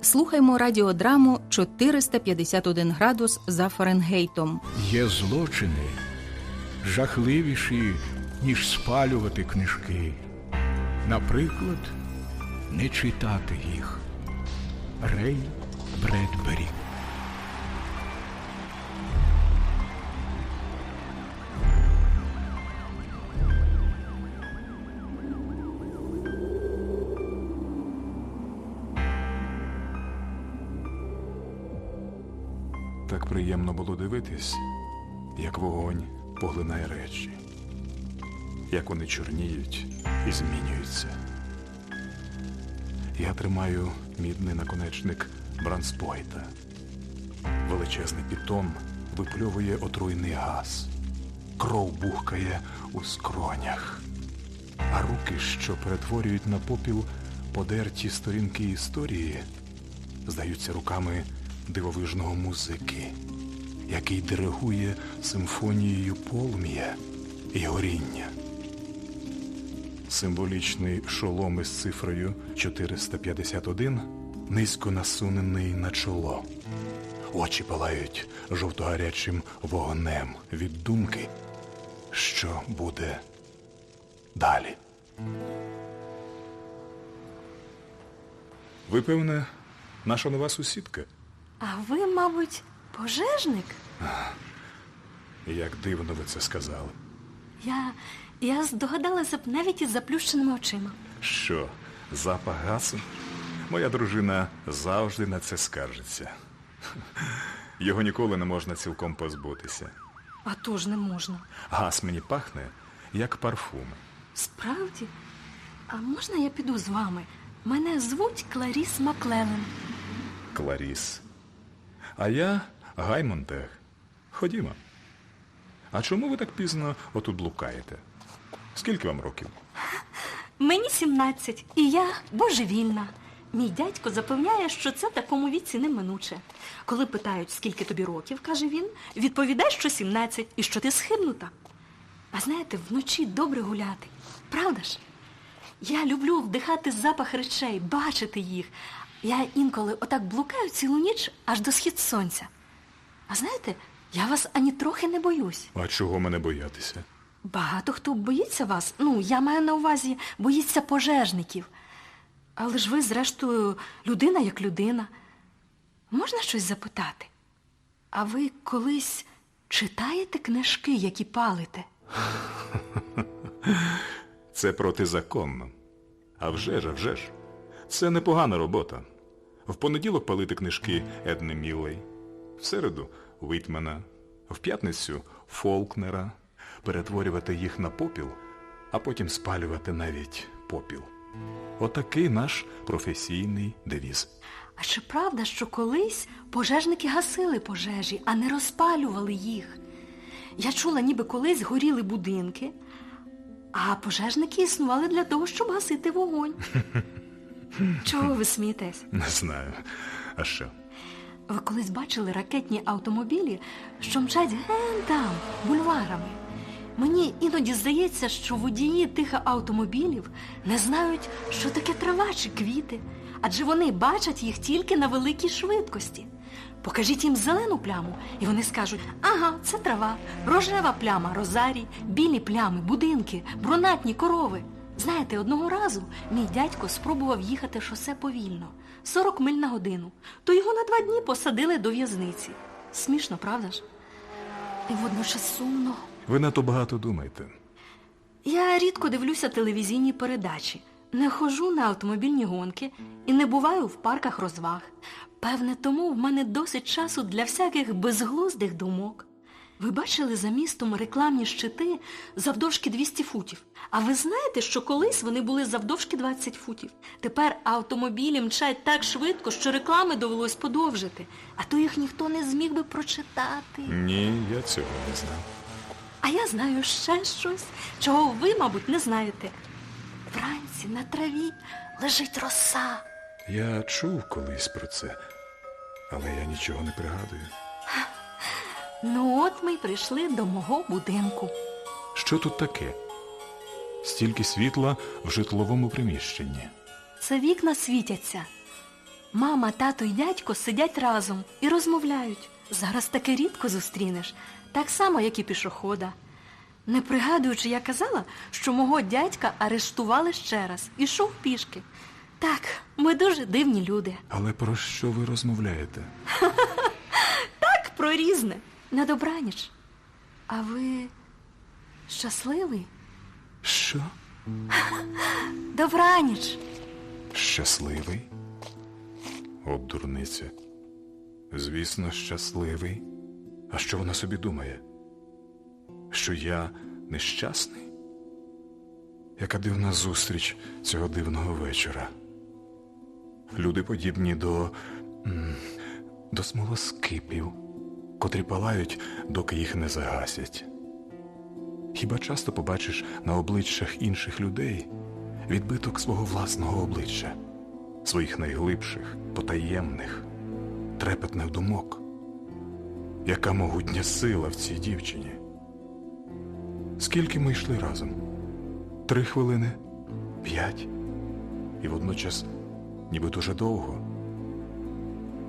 Слухаймо радіодраму 451 градус за Фаренгейтом. Є злочини жахливіші, ніж спалювати книжки. Наприклад, не читати їх. Рей Бредбері. Приємно було дивитись, як вогонь поглинає речі, як вони чорніють і змінюються. Я тримаю мідний наконечник бранспойта. Величезний пітон випльовує отруйний газ. Кров бухкає у скронях. А руки, що перетворюють на попіл подерті сторінки історії, здаються руками дивовижного музики, який диригує симфонією полум'я і горіння. Символічний шолом із цифрою 451 низько насунений на чоло. Очі палають жовтогарячим вогнем від думки, що буде далі. Ви, певне, наша нова сусідка. А ви, мабуть, пожежник? Як дивно ви це сказали. Я. я здогадалася б навіть із заплющеними очима. Що, запах газу? Моя дружина завжди на це скаржиться. Його ніколи не можна цілком позбутися. А то ж не можна. Газ мені пахне, як парфум. Справді? А можна я піду з вами? Мене звуть Кларіс Маклелен. Кларіс. А я Гай Монтег. Ходімо. А чому ви так пізно отут блукаєте? Скільки вам років? Мені 17, і я божевільна. Мій дядько запевняє, що це такому віці неминуче. Коли питають, скільки тобі років, каже він, відповідай, що 17 і що ти схибнута. А знаєте, вночі добре гуляти. Правда ж? Я люблю вдихати запах речей, бачити їх. Я інколи отак блукаю цілу ніч аж до схід сонця. А знаєте, я вас ані трохи не боюсь. А чого мене боятися? Багато хто боїться вас. Ну, я маю на увазі, боїться пожежників. Але ж ви, зрештою, людина як людина. Можна щось запитати? А ви колись читаєте книжки, які палите? Це протизаконно. А вже ж, а вже ж. Це непогана робота. В понеділок палити книжки Едни Міллей, в середу Вітмена, в п'ятницю Фолкнера, перетворювати їх на попіл, а потім спалювати навіть попіл. Отакий наш професійний девіз. А чи правда, що колись пожежники гасили пожежі, а не розпалювали їх? Я чула, ніби колись горіли будинки, а пожежники існували для того, щоб гасити вогонь. Чого ви смієтесь? Не знаю. А що? Ви колись бачили ракетні автомобілі, що мчать ген там, бульварами. Мені іноді здається, що водії тих автомобілів не знають, що таке трава чи квіти, адже вони бачать їх тільки на великій швидкості. Покажіть їм зелену пляму, і вони скажуть: ага, це трава, рожева пляма, розарій, білі плями, будинки, брунатні корови. Знаєте, одного разу мій дядько спробував їхати шосе повільно, 40 миль на годину, то його на два дні посадили до в'язниці. Смішно, правда ж? І водночас сумно. Ви надто багато думаєте. Я рідко дивлюся телевізійні передачі, не ходжу на автомобільні гонки і не буваю в парках розваг. Певне, тому в мене досить часу для всяких безглуздих думок. Ви бачили за містом рекламні щити завдовжки 200 футів. А ви знаєте, що колись вони були завдовжки 20 футів. Тепер автомобілі мчать так швидко, що реклами довелось подовжити, а то їх ніхто не зміг би прочитати. Ні, я цього не знав. А я знаю ще щось, чого ви, мабуть, не знаєте. Вранці на траві лежить роса. Я чув колись про це, але я нічого не пригадую. Ну от ми й прийшли до мого будинку. Що тут таке? Стільки світла в житловому приміщенні. Це вікна світяться. Мама, тато і дядько сидять разом і розмовляють. Зараз таке рідко зустрінеш, так само, як і пішохода. Не пригадуючи, я казала, що мого дядька арештували ще раз, ішов пішки. Так, ми дуже дивні люди. Але про що ви розмовляєте? Так, про різне. На добраніч. А ви щасливий? Що? Добраніч. Щасливий? От дурниця. Звісно, щасливий. А що вона собі думає? Що я нещасний? Яка дивна зустріч цього дивного вечора. Люди подібні до. до смолоскипів, котрі палають, доки їх не загасять. Хіба часто побачиш на обличчях інших людей відбиток свого власного обличчя, своїх найглибших, потаємних, трепетних думок? Яка могутня сила в цій дівчині? Скільки ми йшли разом? Три хвилини? П'ять? І водночас ніби дуже довго.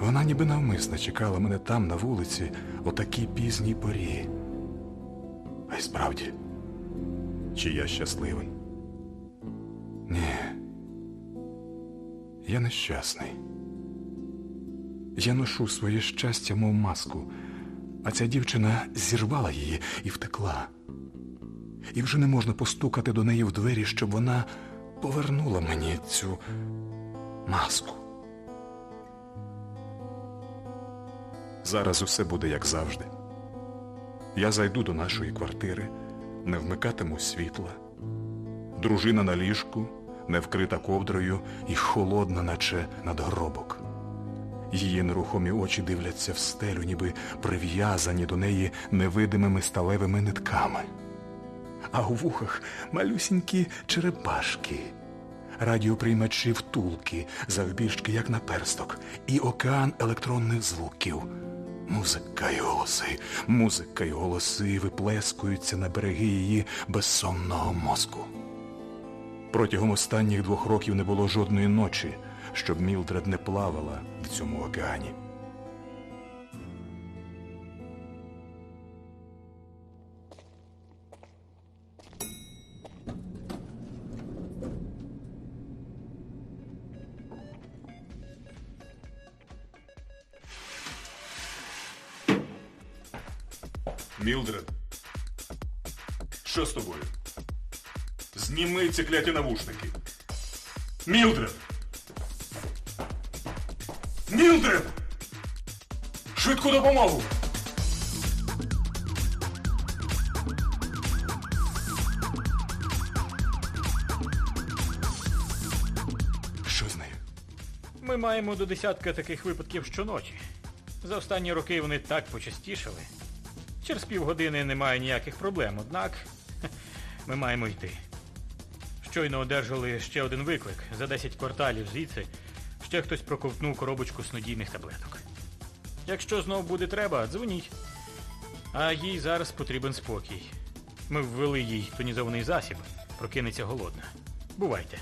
Вона ніби навмисно чекала мене там, на вулиці, о такій пізній порі. А й справді, чи я щасливий? Ні. Я нещасний. Я ношу своє щастя, мов маску, а ця дівчина зірвала її і втекла. І вже не можна постукати до неї в двері, щоб вона повернула мені цю маску. Зараз усе буде як завжди. Я зайду до нашої квартири, не вмикатиму світла. Дружина на ліжку, не вкрита ковдрою і холодна, наче надгробок. Її нерухомі очі дивляться в стелю, ніби прив'язані до неї невидимими сталевими нитками. А у вухах малюсінькі черепашки, радіоприймачі втулки, завбільшки, як наперсток, і океан електронних звуків. Музика й голоси, музика й голоси виплескуються на береги її безсонного мозку. Протягом останніх двох років не було жодної ночі, щоб Мілдред не плавала в цьому океані. Мілдред, що з тобою? Зніми ці кляті навушники. Мілдред! Мілдред! Швидку допомогу! Що з нею? Ми маємо до десятка таких випадків щоночі. За останні роки вони так почастішали. Через півгодини немає ніяких проблем, однак ми маємо йти. Щойно одержали ще один виклик. За 10 кварталів звідси ще хтось проковтнув коробочку снодійних таблеток. Якщо знов буде треба, дзвоніть. А їй зараз потрібен спокій. Ми ввели їй тонізований засіб, прокинеться голодна. Бувайте.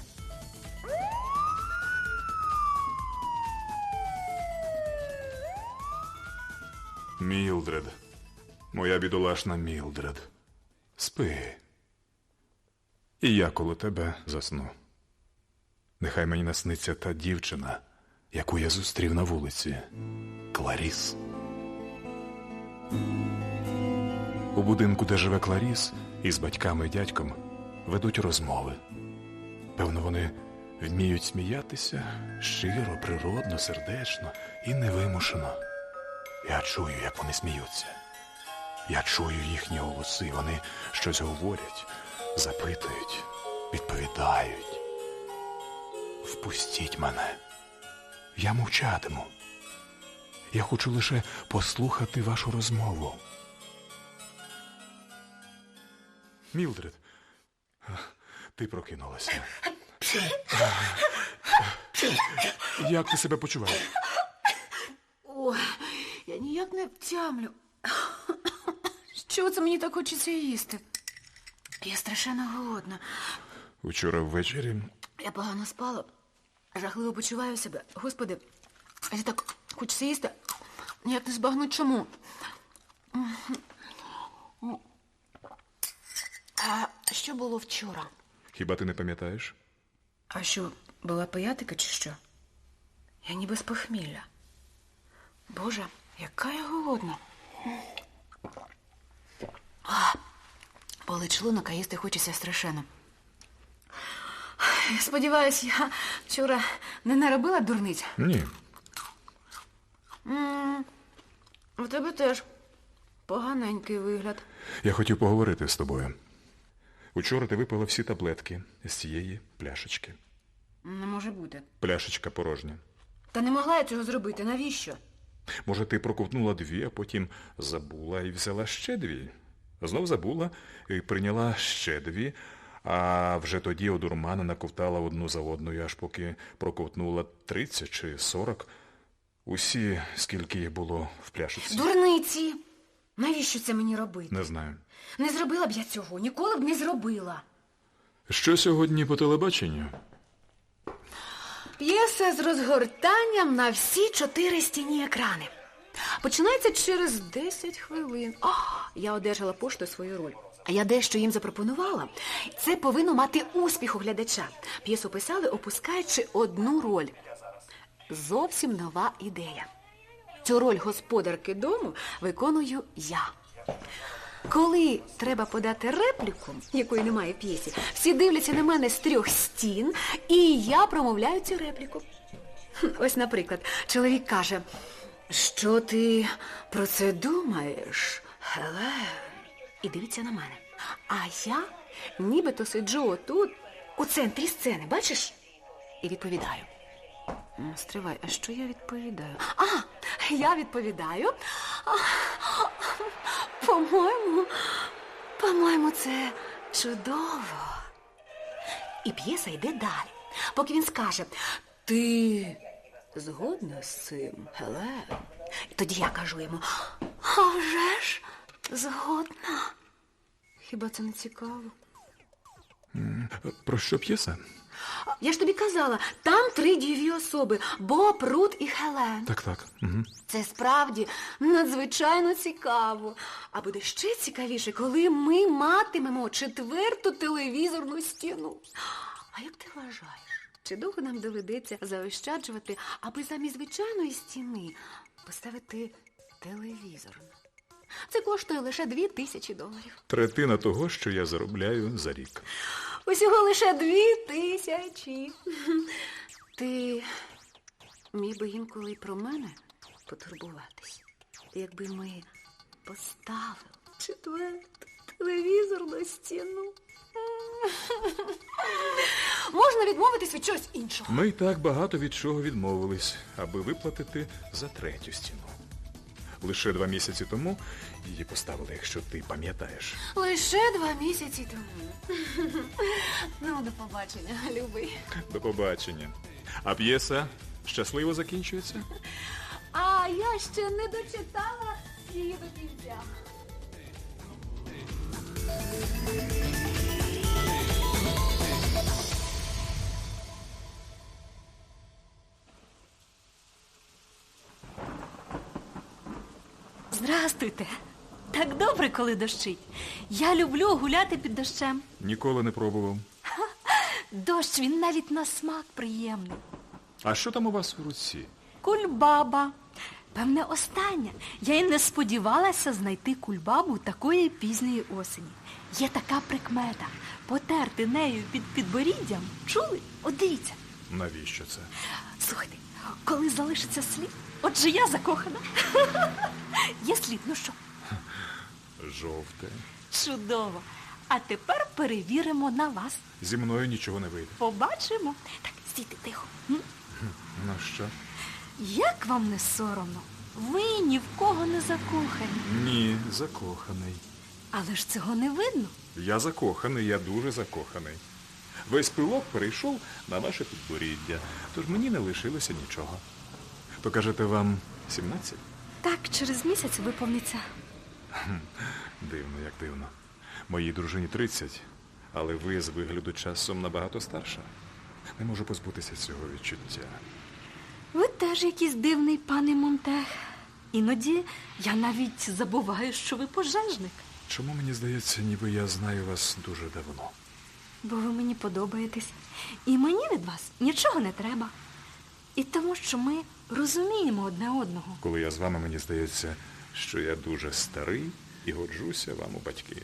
Мілдред, моя бідолашна Мілдред. Спи. І я коло тебе засну. Нехай мені насниться та дівчина, яку я зустрів на вулиці. Кларіс. У будинку, де живе Кларіс, із батьками і дядьком ведуть розмови. Певно, вони вміють сміятися щиро, природно, сердечно і невимушено. Я чую, як вони сміються. Я чую їхні голоси, вони щось говорять, запитують, відповідають. Впустіть мене. Я мовчатиму. Я хочу лише послухати вашу розмову. Мілдред, ти прокинулася. Як ти себе почуваєш? Ой, я ніяк не втямлю. Що це мені так хочеться їсти? Я страшенно голодна. Вчора ввечері Я погано спала, жахливо почуваю себе. Господи, Я так хочеться їсти. Ніяк не збагну чому. А що було вчора? Хіба ти не пам'ятаєш? А що, була пиятика чи що? Я ніби з похмілля. Боже, яка я голодна. А, болить шлунок, а їсти хочеться страшенно. Я Сподіваюсь, я вчора не наробила дурниць. Ні. У тебе теж поганенький вигляд. Я хотів поговорити з тобою. Учора ти випила всі таблетки з цієї пляшечки. Не може бути. Пляшечка порожня. Та не могла я цього зробити. Навіщо? Може, ти проковтнула дві, а потім забула і взяла ще дві. Знов забула і прийняла ще дві, а вже тоді одурмана наковтала одну за одною, аж поки проковтнула 30 чи 40. Усі, скільки їх було в пляшечці. Дурниці! Навіщо це мені робити? Не знаю. Не зробила б я цього, ніколи б не зробила. Що сьогодні по телебаченню? П'єса з розгортанням на всі чотири стіні екрани. Починається через 10 хвилин. О, я одержала пошту свою роль. А я дещо їм запропонувала. Це повинно мати успіх у глядача. П'єсу писали, опускаючи одну роль. Зовсім нова ідея. Цю роль господарки дому виконую я. Коли треба подати репліку, якої немає в п'єсі, всі дивляться на мене з трьох стін, і я промовляю цю репліку. Ось, наприклад, чоловік каже, що ти про це думаєш, Хелен? І дивиться на мене. А я нібито сиджу отут, у центрі сцени, бачиш? І відповідаю. Стривай, а що я відповідаю? А, я відповідаю. По-моєму, по-моєму, це чудово. І п'єса йде далі. Поки він скаже, ти згодна з цим? І тоді я кажу йому, а вже ж згодна. Хіба це не цікаво? Про що п'єса? Я ж тобі казала, там три дієві особи Боб, Рут і Хелен. Так, так. Угу. Це справді надзвичайно цікаво. А буде ще цікавіше, коли ми матимемо четверту телевізорну стіну. А як ти вважаєш, чи довго нам доведеться заощаджувати, аби замість звичайної стіни поставити телевізорну? Це коштує лише дві тисячі доларів. Третина того, що я заробляю за рік. Усього лише дві тисячі. Ти міг би інколи й про мене потурбуватись, якби ми поставили четверту телевізорну стіну. Можна відмовитись від чогось іншого. Ми так багато від чого відмовились, аби виплатити за третю стіну. Лише два місяці тому її поставили, якщо ти пам'ятаєш. Лише два місяці тому. Ну, до побачення, любий. До побачення. А п'єса щасливо закінчується? А я ще не дочитала її до кінця. Здрастуйте. Так добре, коли дощить. Я люблю гуляти під дощем. Ніколи не пробував. Дощ він навіть на смак приємний. А що там у вас в руці? Кульбаба. Певне, остання. Я й не сподівалася знайти кульбабу такої пізньої осені. Є така прикмета. Потерти нею під підборіддям. Чули? От дивіться. Навіщо це? Слухайте, коли залишиться слід, отже я закохана. Є слід, ну що? Жовте. Чудово. А тепер перевіримо на вас. Зі мною нічого не вийде. Побачимо. Так, стійте тихо. М? Ну що? Як вам не соромно? Ви ні в кого не закохані. Ні, закоханий. Але ж цього не видно. Я закоханий, я дуже закоханий. Весь пилок перейшов на ваше підборіддя, тож мені не лишилося нічого. То кажете вам 17? Так, через місяць виповниться. Дивно, як дивно. Моїй дружині 30, але ви з вигляду часом набагато старша. Не можу позбутися цього відчуття. Ви теж якийсь дивний, пане Монтех. Іноді я навіть забуваю, що ви пожежник, Чому мені здається, ніби я знаю вас дуже давно? бо ви мені подобаєтесь. І мені від вас нічого не треба. І тому, що ми розуміємо одне одного. Коли я з вами, мені здається, що я дуже старий і годжуся вам у батьки.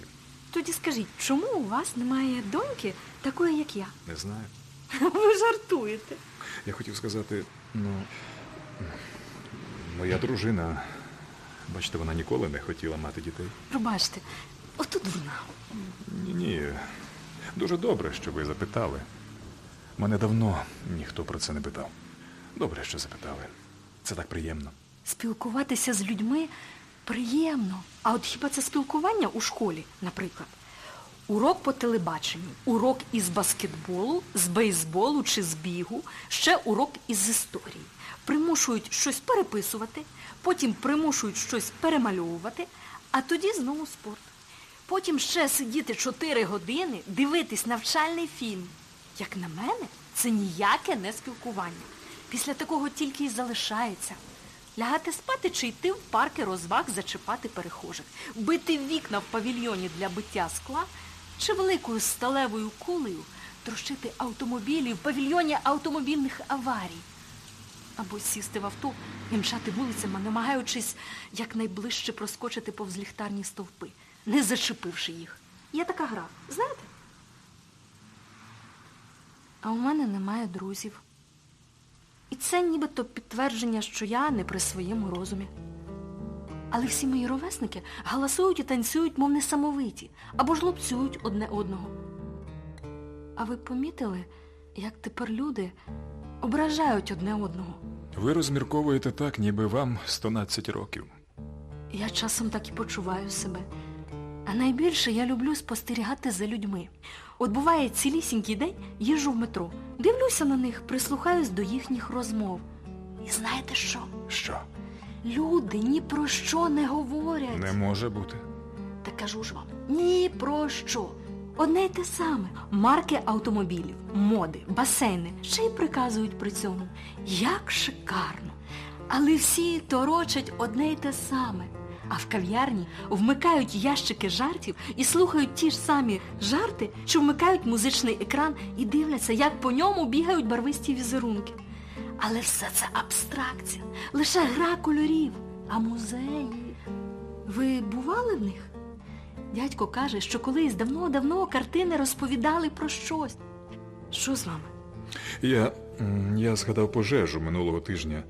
Тоді скажіть, чому у вас немає доньки такої, як я? Не знаю. Ви жартуєте. Я хотів сказати, ну, моя дружина, бачите, вона ніколи не хотіла мати дітей. Пробачте, отут вона. Ні, ні. Дуже добре, що ви запитали. Мене давно ніхто про це не питав. Добре, що запитали. Це так приємно. Спілкуватися з людьми приємно. А от хіба це спілкування у школі, наприклад? Урок по телебаченню, урок із баскетболу, з бейсболу чи з бігу, ще урок із історії. Примушують щось переписувати, потім примушують щось перемальовувати, а тоді знову спорт. Потім ще сидіти 4 години, дивитись навчальний фільм. Як на мене, це ніяке не спілкування. Після такого тільки й залишається. Лягати спати чи йти в парки розваг зачіпати перехожих, бити вікна в павільйоні для биття скла чи великою сталевою кулею трощити автомобілі в павільйоні автомобільних аварій. Або сісти в авто і мчати вулицями, намагаючись якнайближче проскочити повз ліхтарні стовпи, не зачепивши їх. Є така гра, знаєте? А у мене немає друзів. Це нібито підтвердження, що я не при своєму розумі. Але всі мої ровесники галасують і танцюють, мов несамовиті, або ж лупцюють одне одного. А ви помітили, як тепер люди ображають одне одного? Ви розмірковуєте так, ніби вам 112 років. Я часом так і почуваю себе. А найбільше я люблю спостерігати за людьми. От буває цілісінький день їжджу в метро, дивлюся на них, прислухаюсь до їхніх розмов. І знаєте що? Що? Люди ні про що не говорять. Не може бути. Та кажу ж вам, ні про що. Одне й те саме. Марки автомобілів, моди, басейни ще й приказують при цьому. Як шикарно. Але всі торочать одне й те саме. А в кав'ярні вмикають ящики жартів і слухають ті ж самі жарти, чи вмикають музичний екран і дивляться, як по ньому бігають барвисті візерунки. Але все це абстракція, лише гра кольорів. А музеї. Ви бували в них? Дядько каже, що колись давно-давно картини розповідали про щось. Що з вами? Я, я згадав пожежу минулого тижня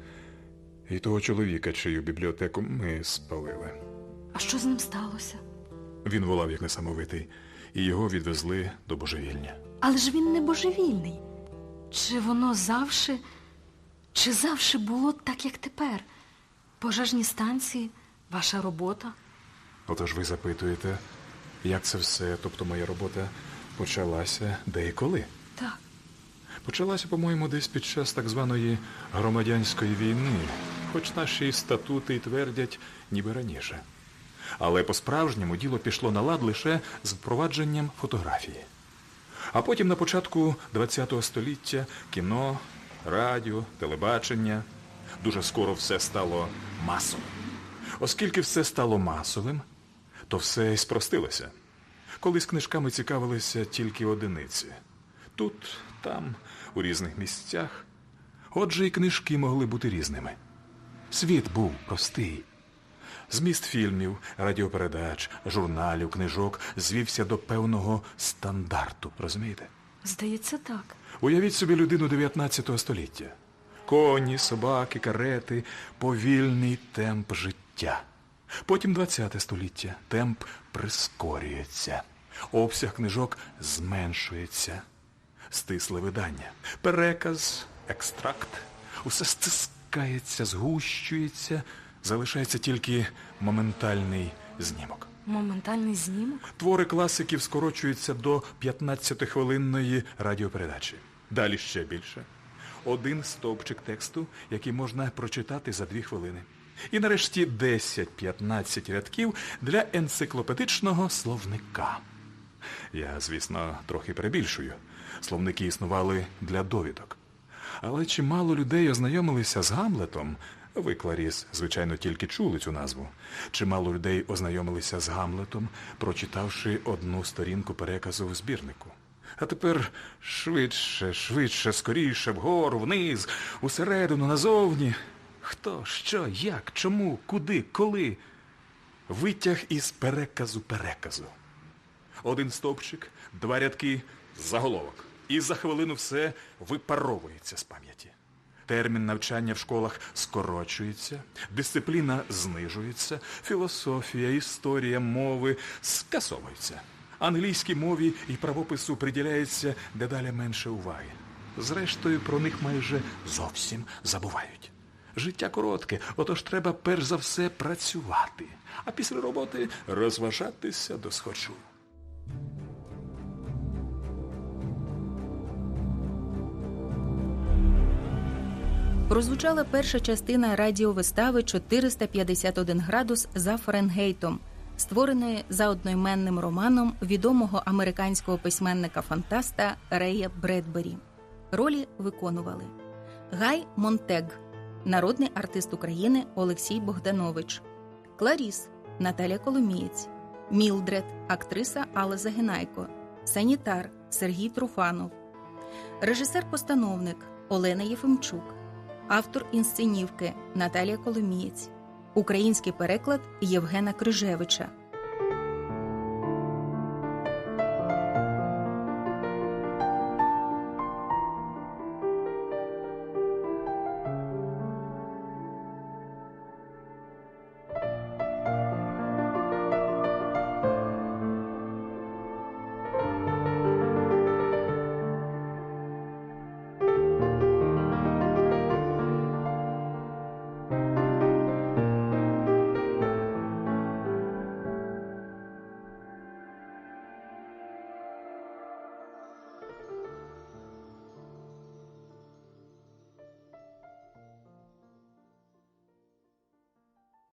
і того чоловіка, чию бібліотеку ми спалили. А що з ним сталося? Він волав як несамовитий, і його відвезли до божевільня. Але ж він не божевільний. Чи воно завше, чи завше було так, як тепер? Пожежні станції, ваша робота? Отож ви запитуєте, як це все, тобто моя робота, почалася де і коли? Так. Почалася, по-моєму, десь під час так званої громадянської війни, хоч наші статути й твердять, ніби раніше. Але по-справжньому діло пішло на лад лише з впровадженням фотографії. А потім на початку ХХ століття кіно, радіо, телебачення. Дуже скоро все стало масовим. Оскільки все стало масовим, то все й спростилося. Колись книжками цікавилися тільки одиниці. Тут, там, у різних місцях. Отже, і книжки могли бути різними. Світ був простий. Зміст фільмів, радіопередач, журналів, книжок звівся до певного стандарту, розумієте? Здається, так. Уявіть собі людину 19 століття. Коні, собаки, карети, повільний темп життя. Потім 20 століття. Темп прискорюється. Обсяг книжок зменшується. Стисле видання. Переказ, екстракт. Усе стискається, згущується. Залишається тільки моментальний знімок. Моментальний знімок. Твори класиків скорочуються до 15-хвилинної радіопередачі. Далі ще більше. Один стовпчик тексту, який можна прочитати за дві хвилини. І нарешті 10-15 рядків для енциклопедичного словника. Я, звісно, трохи перебільшую. Словники існували для довідок. Але чимало людей ознайомилися з Гамлетом. Ви, Кларіс, звичайно, тільки чули цю назву. Чимало людей ознайомилися з Гамлетом, прочитавши одну сторінку переказу в збірнику. А тепер швидше, швидше, скоріше, вгору, вниз, усередину, назовні. Хто, що, як, чому, куди, коли? Витяг із переказу переказу. Один стовпчик, два рядки, заголовок. І за хвилину все випаровується з пам'яті. Термін навчання в школах скорочується, дисципліна знижується, філософія, історія мови скасовуються. Англійській мові і правопису приділяється дедалі менше уваги. Зрештою, про них майже зовсім забувають. Життя коротке, отож треба перш за все працювати, а після роботи розважатися до схочу. Прозвучала перша частина радіовистави 451 градус за Фаренгейтом, створеної за одноіменним романом відомого американського письменника-фантаста Рея Бредбері. Ролі виконували Гай Монтег, народний артист України Олексій Богданович, Кларіс Наталя Коломієць, Мілдред, актриса Алла Загинайко, санітар Сергій Труфанов, режисер-постановник Олена Єфимчук, автор інсценівки Наталія Коломієць, український переклад Євгена Крижевича,